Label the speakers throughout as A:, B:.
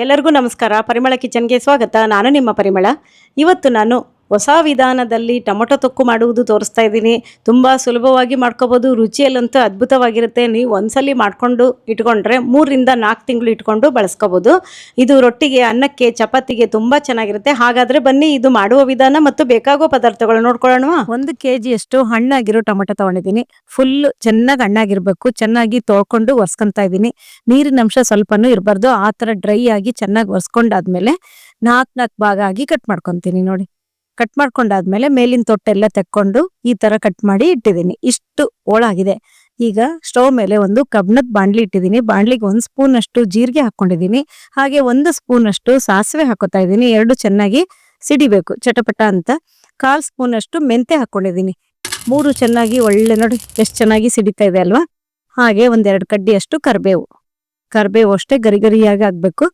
A: ಎಲ್ಲರಿಗೂ ನಮಸ್ಕಾರ. ಪರಿಮಳ ಕಿಚನ್ಗೆ ಸ್ವಾಗತ. ನಾನು ನಿಮ್ಮ ಪರಿಮಳ. ಇವತ್ತು ನಾನು ಹೊಸ ವಿಧಾನದಲ್ಲಿ ಟೊಮೊಟೊ ತೊಕ್ಕು ಮಾಡುವುದು ತೋರಿಸ್ತಾ ಇದ್ದೀನಿ. ತುಂಬ ಸುಲಭವಾಗಿ ಮಾಡ್ಕೋಬೋದು. ರುಚಿಯಲ್ಲಂತೂ ಅದ್ಭುತವಾಗಿರುತ್ತೆ. ನೀವು ಒಂದ್ಸಲಿ ಮಾಡ್ಕೊಂಡು ಇಟ್ಕೊಂಡ್ರೆ ಮೂರರಿಂದ ನಾಲ್ಕು ತಿಂಗಳು ಇಟ್ಕೊಂಡು ಬಳಸ್ಕೋಬೋದು. ಇದು ರೊಟ್ಟಿಗೆ, ಅನ್ನಕ್ಕೆ, ಚಪಾತಿಗೆ ತುಂಬ ಚೆನ್ನಾಗಿರುತ್ತೆ. ಹಾಗಾದರೆ ಬನ್ನಿ, ಇದು ಮಾಡುವ ವಿಧಾನ ಮತ್ತು ಬೇಕಾಗುವ ಪದಾರ್ಥಗಳು ನೋಡ್ಕೊಳ್ಳೋಣ. ಒಂದು ಕೆ ಜಿಯಷ್ಟು ಹಣ್ಣಾಗಿರೋ ಟೊಮೊಟೊ ತೊಗೊಂಡಿದ್ದೀನಿ. ಫುಲ್ ಚೆನ್ನಾಗಿ ಹಣ್ಣಾಗಿರಬೇಕು. ಚೆನ್ನಾಗಿ ತೊಳ್ಕೊಂಡು ಒರ್ಸ್ಕೊಂತಾ ಇದ್ದೀನಿ. ನೀರಿನ ಅಂಶ ಸ್ವಲ್ಪನೂ ಇರಬಾರ್ದು. ಆ ಥರ ಡ್ರೈ ಆಗಿ ಚೆನ್ನಾಗಿ ಒರೆಸ್ಕೊಂಡಾದ್ಮೇಲೆ ನಾಲ್ಕು ನಾಲ್ಕು ಭಾಗ ಆಗಿ ಕಟ್ ಮಾಡ್ಕೊತೀನಿ ನೋಡಿ. ಕಟ್ ಮಾಡ್ಕೊಂಡಾದ್ಮೇಲೆ ಮೇಲಿನ ತೊಟ್ಟೆಲ್ಲ ತೆಕ್ಕೊಂಡು ಈ ತರ ಕಟ್ ಮಾಡಿ ಇಟ್ಟಿದ್ದೀನಿ. ಇಷ್ಟು ಓಳಾಗಿದೆ. ಈಗ ಸ್ಟವ್ ಮೇಲೆ ಒಂದು ಕಬ್ಣದ ಬಾಂಡ್ಲಿ ಇಟ್ಟಿದ್ದೀನಿ. ಬಾಂಡ್ಲಿಗೆ ಒಂದು ಸ್ಪೂನ್ ಅಷ್ಟು ಜೀರಿಗೆ ಹಾಕೊಂಡಿದ್ದೀನಿ. ಹಾಗೆ ಒಂದು ಸ್ಪೂನ್ ಅಷ್ಟು ಸಾಸಿವೆ ಹಾಕೋತಾ ಇದ್ದೀನಿ. ಎರಡು ಚೆನ್ನಾಗಿ ಸಿಡಿಬೇಕು, ಚಟಪಟ ಅಂತ. ಕಾಲ್ ಸ್ಪೂನ್ ಅಷ್ಟು ಮೆಂತೆ ಹಾಕೊಂಡಿದ್ದೀನಿ. ಮೂರು ಚೆನ್ನಾಗಿ ಒಳ್ಳೆ ನೋಡಿ, ಎಷ್ಟು ಚೆನ್ನಾಗಿ ಸಿಡಿತಾ ಇದೆ ಅಲ್ವಾ? ಹಾಗೆ ಒಂದೆರಡು ಕಡ್ಡಿಯಷ್ಟು ಕರಿಬೇವು. ಕರಿಬೇವು ಅಷ್ಟೇ ಗರಿಗರಿಯಾಗಿ ಆಗ್ಬೇಕು.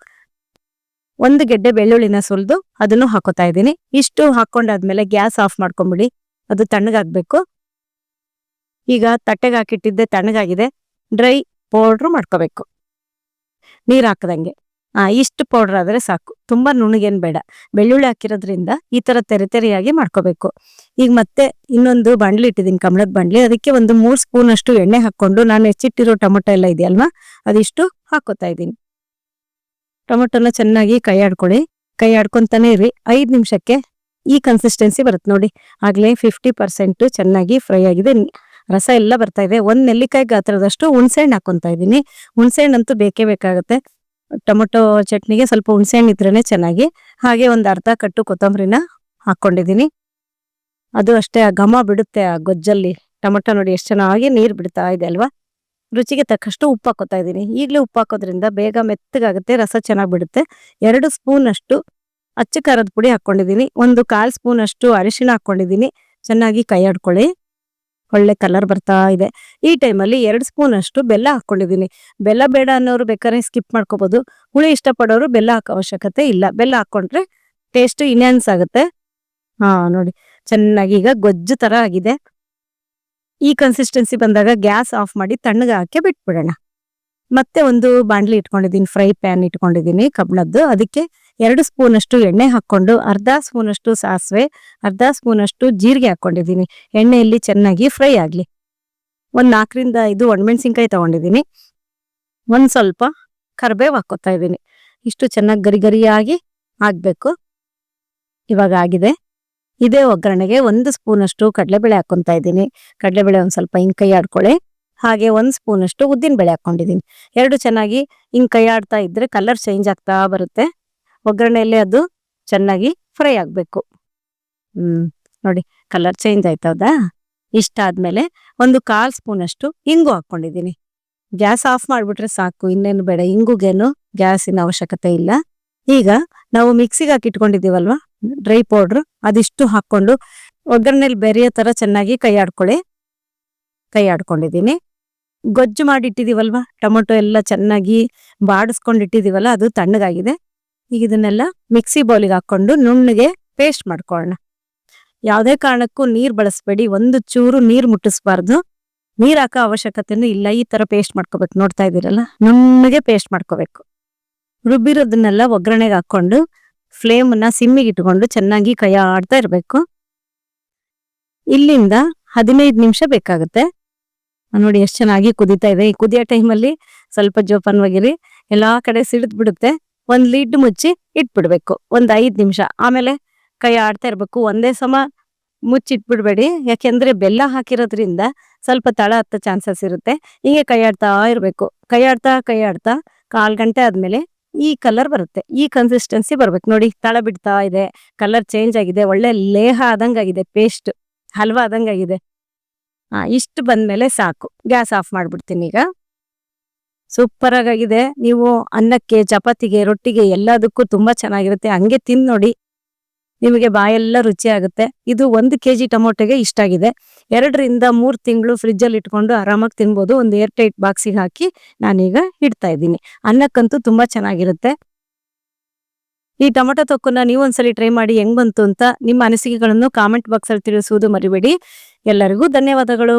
A: ಒಂದು ಗೆಡ್ಡೆ ಬೆಳ್ಳುಳ್ಳಿನ ಸುಲಿದು ಅದನ್ನು ಹಾಕೋತಾ ಇದ್ದೀನಿ. ಇಷ್ಟು ಹಾಕೊಂಡಾದ್ಮೇಲೆ ಗ್ಯಾಸ್ ಆಫ್ ಮಾಡ್ಕೊಂಬಿಡಿ. ಅದು ತಣ್ಣಗಾಗ್ಬೇಕು. ಈಗ ತಟ್ಟೆಗೆ ಹಾಕಿಟ್ಟಿದ್ದೆ ತಣ್ಣಗಾಗಿದೆ. ಡ್ರೈ ಪೌಡ್ರ್ ಮಾಡ್ಕೋಬೇಕು. ನೀರು ಹಾಕದಂಗೆ. ಆ, ಇಷ್ಟು ಪೌಡರ್ ಆದ್ರೆ ಸಾಕು. ತುಂಬಾ ನುಣಗೇನ್ ಬೇಡ. ಬೆಳ್ಳುಳ್ಳಿ ಹಾಕಿರೋದ್ರಿಂದ ಈ ತರ ತೆರೆ ತೆರೆಯಾಗಿ ಮಾಡ್ಕೋಬೇಕು. ಈಗ ಮತ್ತೆ ಇನ್ನೊಂದು ಬಂಡ್ಲಿ ಇಟ್ಟಿದ್ದೀನಿ ಕಮಲದ ಬಂಡ್ಲಿ. ಅದಕ್ಕೆ ಒಂದು ಮೂರು ಸ್ಪೂನ್ ಅಷ್ಟು ಎಣ್ಣೆ ಹಾಕೊಂಡು ನಾನು ಹೆಚ್ಚಿಟ್ಟಿರೋ ಟೊಮೊಟೊ ಎಲ್ಲ ಇದೆಯಲ್ವಾ, ಅದಿಷ್ಟು ಹಾಕೋತಾ ಇದ್ದೀನಿ. ಟೊಮೊಟೊನ ಚೆನ್ನಾಗಿ ಕೈ ಆಡ್ಕೊಳ್ಳಿ ಕೈ ಆಡ್ಕೊಂತಾನೆ ಇರಿ ಐದು ನಿಮಿಷಕ್ಕೆ ಈ ಕನ್ಸಿಸ್ಟೆನ್ಸಿ ಬರುತ್ತೆ ನೋಡಿ. ಆಗಲೇ ಫಿಫ್ಟಿ ಪರ್ಸೆಂಟ್ ಚೆನ್ನಾಗಿ ಫ್ರೈ ಆಗಿದೆ. ರಸ ಎಲ್ಲ ಬರ್ತಾ ಇದೆ. ಒಂದ್ ನೆಲ್ಲಿಕಾಯಿ ಗಾತ್ರದಷ್ಟು ಹುಣ್ಸೆಹಣ್ಣು ಹಾಕೊತಾ ಇದ್ದೀನಿ. ಹುಣ್ಸೆಹಣ್ಣು ಅಂತೂ ಬೇಕೇ ಬೇಕಾಗುತ್ತೆ. ಟೊಮೊಟೊ ಚಟ್ನಿಗೆ ಸ್ವಲ್ಪ ಹುಣ್ಸೆಹಣ್ಣು ಇದ್ರೇನೆ ಚೆನ್ನಾಗಿ. ಹಾಗೆ ಒಂದು ಅರ್ಧ ಕಟ್ಟು ಕೊತ್ತಂಬರಿನ ಹಾಕೊಂಡಿದ್ದೀನಿ. ಅದು ಅಷ್ಟೇ ಆ ಘಮ ಬಿಡುತ್ತೆ ಆ ಗೊಜ್ಜಲ್ಲಿ. ಟೊಮೊಟೊ ನೋಡಿ ಎಷ್ಟು ಚೆನ್ನಾಗಿ ನೀರು ಬಿಡ್ತಾ ಇದೆ ಅಲ್ವಾ? ರುಚಿಗೆ ತಕ್ಕಷ್ಟು ಉಪ್ಪು ಹಾಕೋತಾ ಇದ್ದೀನಿ. ಈಗಲೇ ಉಪ್ಪು ಹಾಕೋದ್ರಿಂದ ಬೇಗ ಮೆತ್ತಗಾಗುತ್ತೆ, ರಸ ಚೆನ್ನಾಗಿ ಬಿಡುತ್ತೆ. ಎರಡು ಸ್ಪೂನ್ ಅಷ್ಟು ಅಚ್ಚ ಖಾರದ ಪುಡಿ ಹಾಕೊಂಡಿದ್ದೀನಿ ಒಂದು ಕಾಲು ಸ್ಪೂನ್ ಅಷ್ಟು ಅರಿಶಿಣ ಹಾಕೊಂಡಿದ್ದೀನಿ ಚೆನ್ನಾಗಿ ಕೈ ಆಡ್ಕೊಳ್ಳಿ. ಒಳ್ಳೆ ಕಲರ್ ಬರ್ತಾ ಇದೆ. ಈ ಟೈಮಲ್ಲಿ ಎರಡು ಸ್ಪೂನ್ ಅಷ್ಟು ಬೆಲ್ಲ ಹಾಕೊಂಡಿದ್ದೀನಿ ಬೆಲ್ಲ ಬೇಡ ಅನ್ನೋರು ಬೇಕಾದ್ರೆ ಸ್ಕಿಪ್ ಮಾಡ್ಕೋಬಹುದು ಹುಳಿ ಇಷ್ಟಪಡೋರು ಬೆಲ್ಲ ಹಾಕೋ ಅವಶ್ಯಕತೆ ಇಲ್ಲ. ಬೆಲ್ಲ ಹಾಕೊಂಡ್ರೆ ಟೇಸ್ಟ್ ಇನ್ಯಾನ್ಸ್ ಆಗುತ್ತೆ. ಹಾ, ನೋಡಿ. ಚೆನ್ನಾಗಿ ಈಗ ಗೊಜ್ಜು ತರ ಆಗಿದೆ. ಈ ಕನ್ಸಿಸ್ಟೆನ್ಸಿ ಬಂದಾಗ ಗ್ಯಾಸ್ ಆಫ್ ಮಾಡಿ ತಣ್ಣಗೆ ಹಾಕಿ ಬಿಟ್ಬಿಡೋಣ. ಮತ್ತೆ ಒಂದು ಬಾಂಡ್ಲಿ ಇಟ್ಕೊಂಡಿದ್ದೀನಿ ಫ್ರೈ ಪ್ಯಾನ್ ಇಟ್ಕೊಂಡಿದ್ದೀನಿ ಕಬ್ಣದ್ದು ಅದಕ್ಕೆ ಎರಡು ಸ್ಪೂನ್ ಅಷ್ಟು ಎಣ್ಣೆ ಹಾಕ್ಕೊಂಡು, ಅರ್ಧ ಸ್ಪೂನ್ ಅಷ್ಟು ಸಾಸಿವೆ, ಅರ್ಧ ಸ್ಪೂನ್ ಅಷ್ಟು ಜೀರಿಗೆ ಹಾಕ್ಕೊಂಡಿದ್ದೀನಿ. ಎಣ್ಣೆಯಲ್ಲಿ ಚೆನ್ನಾಗಿ ಫ್ರೈ ಆಗಲಿ. ಒಂದು ನಾಲ್ಕರಿಂದ ಐದು ಒಣಮೆಣಸಿನ್ಕಾಯಿ ತಗೊಂಡಿದ್ದೀನಿ. ಒಂದು ಸ್ವಲ್ಪ ಕರಿಬೇವು ಹಾಕ್ಕೊತಾ ಇದ್ದೀನಿ. ಇಷ್ಟು ಚೆನ್ನಾಗಿ ಗರಿ ಗರಿಯಾಗಿ ಆಗಬೇಕು. ಇವಾಗ ಆಗಿದೆ. ಇದೇ ಒಗ್ಗರಣೆಗೆ ಒಂದು ಸ್ಪೂನ್ ಅಷ್ಟು ಕಡಲೆಬೇಳೆ ಹಾಕೊಂತ ಇದ್ದೀನಿ. ಕಡಲೆಬೇಳೆ ಒಂದು ಸ್ವಲ್ಪ ಹಿಂಗೆ ಕೈ ಆಡ್ಕೊಳ್ಳಿ ಹಾಗೆ ಒಂದು ಸ್ಪೂನ್ ಅಷ್ಟು ಉದ್ದಿನ ಬೇಳೆ ಹಾಕೊಂಡಿದ್ದೀನಿ ಎರಡು ಚೆನ್ನಾಗಿ ಹಿಂಗೆ ಕೈ ಆಡ್ತಾ ಇದ್ರೆ ಕಲರ್ ಚೇಂಜ್ ಆಗ್ತಾ ಬರುತ್ತೆ. ಒಗ್ಗರಣೆಯಲ್ಲಿ ಅದು ಚೆನ್ನಾಗಿ ಫ್ರೈ ಆಗಬೇಕು. ಹ್ಮ್, ನೋಡಿ ಕಲರ್ ಚೇಂಜ್ ಆಯ್ತೌದಾ ಇಷ್ಟ ಆದ್ಮೇಲೆ ಒಂದು ಕಾಲ್ ಸ್ಪೂನ್ ಅಷ್ಟು ಇಂಗು ಹಾಕೊಂಡಿದ್ದೀನಿ ಗ್ಯಾಸ್ ಆಫ್ ಮಾಡಿಬಿಟ್ರೆ ಸಾಕು, ಇನ್ನೇನು ಬೇಡ. ಇಂಗುಗೇನು ಗ್ಯಾಸಿನ ಅವಶ್ಯಕತೆ ಇಲ್ಲ. ಈಗ ನಾವು ಮಿಕ್ಸಿಗೆ ಹಾಕಿ ಇಟ್ಕೊಂಡಿದೀವಲ್ವಾ ಡ್ರೈ ಪೌಡ್ರ್ ಅದಿಷ್ಟು ಹಾಕೊಂಡು ಒಗ್ಗರಣೆಲಿ ಬೆರೆಯೋ ಥರ ಚೆನ್ನಾಗಿ ಕೈ ಆಡ್ಕೊಳ್ಳಿ. ಕೈ ಆಡ್ಕೊಂಡಿದ್ದೀನಿ. ಗೊಜ್ಜು ಮಾಡಿ ಟೊಮೊಟೊ ಎಲ್ಲ ಚೆನ್ನಾಗಿ ಬಾಡಿಸ್ಕೊಂಡು ಇಟ್ಟಿದೀವಲ್ಲ ಅದು ತಣ್ಣಗಾಗಿದೆ. ಈಗ ಇದನ್ನೆಲ್ಲ ಮಿಕ್ಸಿ ಬೌಲಿಗೆ ಹಾಕೊಂಡು ನುಣ್ಣಗೆ ಪೇಸ್ಟ್ ಮಾಡ್ಕೊಳ್ಳೋಣ. ಯಾವುದೇ ಕಾರಣಕ್ಕೂ ನೀರ್ ಬಳಸಬೇಡಿ. ಒಂದು ಚೂರು ನೀರ್ ಮುಟ್ಟಿಸ್ಬಾರ್ದು. ನೀರ್ ಹಾಕೋ ಅವಶ್ಯಕತೆನೂ ಇಲ್ಲ. ಈ ತರ ಪೇಸ್ಟ್ ಮಾಡ್ಕೋಬೇಕು. ನೋಡ್ತಾ ಇದ್ದೀರಲ್ಲ? ನುಣ್ಣಗೆ ಪೇಸ್ಟ್ ಮಾಡ್ಕೋಬೇಕು. ರುಬ್ಬಿರೋದನ್ನೆಲ್ಲ ಒಗ್ಗರಣೆಗೆ ಹಾಕೊಂಡು ಫ್ಲೇಮ್ನ ಸಿಮ್ಮಿಗೆ ಇಟ್ಕೊಂಡು ಚೆನ್ನಾಗಿ ಕೈ ಆಡ್ತಾ ಇರಬೇಕು. ಇಲ್ಲಿಂದ ಹದಿನೈದು ನಿಮಿಷ ಬೇಕಾಗುತ್ತೆ. ನೋಡಿ ಎಷ್ಟು ಚೆನ್ನಾಗಿ ಕುದಿತಾ ಇದೆ. ಈ ಕುದಿಯೋ ಟೈಮಲ್ಲಿ ಸ್ವಲ್ಪ ಜೋಪಾನವಾಗಿರಿ ಎಲ್ಲಾ ಕಡೆ ಸಿಡಿದ್ ಬಿಡುತ್ತೆ ಒಂದ್ ಲಿಡ್ ಮುಚ್ಚಿ ಇಟ್ಬಿಡ್ಬೇಕು. ಒಂದ್ ಐದ್ ನಿಮಿಷ. ಆಮೇಲೆ ಕೈ ಆಡ್ತಾ ಇರ್ಬೇಕು. ಒಂದೇ ಸಮ ಮುಚ್ಚಿಟ್ಬಿಡ್ಬೇಡಿ. ಯಾಕೆಂದ್ರೆ ಬೆಲ್ಲ ಹಾಕಿರೋದ್ರಿಂದ ಸ್ವಲ್ಪ ತಳ ಹತ್ತ ಚಾನ್ಸಸ್ ಇರುತ್ತೆ. ಹೀಗೆ ಕೈ ಆಡ್ತಾ ಇರ್ಬೇಕು. ಕೈ ಆಡ್ತಾ ಕೈ ಆಡ್ತಾ ಕಾಲ್ ಗಂಟೆ ಆದ್ಮೇಲೆ ಈ ಕಲರ್ ಬರುತ್ತೆ, ಈ ಕನ್ಸಿಸ್ಟೆನ್ಸಿ ಬರ್ಬೇಕು. ನೋಡಿ, ತಳ ಬಿಡ್ತಾ ಇದೆ ಕಲರ್ ಚೇಂಜ್ ಆಗಿದೆ, ಒಳ್ಳೆ ಲೇಹ ಆದಂಗಾಗಿದೆ ಪೇಸ್ಟ್ ಹಲ್ವಾ ಆದಂಗಾಗಿದೆ. ಹಾ ಇಷ್ಟು ಬಂದ್ಮೇಲೆ ಸಾಕು. ಗ್ಯಾಸ್ ಆಫ್ ಮಾಡ್ಬಿಡ್ತೀನಿ ಈಗ. ಸೂಪರ್ ಆಗಿದೆ ನೀವು ಅನ್ನಕ್ಕೆ, ಚಪಾತಿಗೆ, ರೊಟ್ಟಿಗೆ ಎಲ್ಲದಕ್ಕೂ ತುಂಬಾ ಚೆನ್ನಾಗಿರುತ್ತೆ. ಹಂಗೆ ತಿನ್ ನೋಡಿ. ನಿಮಗೆ ಬಾಯೆಲ್ಲ ರುಚಿ ಆಗುತ್ತೆ ಇದು ಒಂದು ಕೆಜಿ ಟೊಮೊಟೊಗೆ ಇಷ್ಟಾಗಿದೆ ಎರಡರಿಂದ ಮೂರು ತಿಂಗಳು ಫ್ರಿಜ್ಜಲ್ಲಿ ಇಟ್ಕೊಂಡು ಆರಾಮಾಗಿ ತಿನ್ಬೋದು. ಒಂದು ಏರ್ ಟೈಟ್ ಬಾಕ್ಸಿಗೆ ಹಾಕಿ ನಾನೀಗ ಇಡ್ತಾ ಇದ್ದೀನಿ. ಅನ್ನಕ್ಕಂತೂ ತುಂಬ ಚೆನ್ನಾಗಿರುತ್ತೆ. ಈ ಟೊಮೊಟೊ ತೊಕ್ಕನ್ನ ನೀವು ಒಂದ್ಸಲಿ ಟ್ರೈ ಮಾಡಿ ಹೆಂಗ್ ಬಂತು ಅಂತ ನಿಮ್ಮ ಅನಿಸಿಕೆಗಳನ್ನು ಕಾಮೆಂಟ್ ಬಾಕ್ಸಲ್ಲಿ ತಿಳಿಸುವುದು ಮರಿಬೇಡಿ. ಎಲ್ಲರಿಗೂ ಧನ್ಯವಾದಗಳು.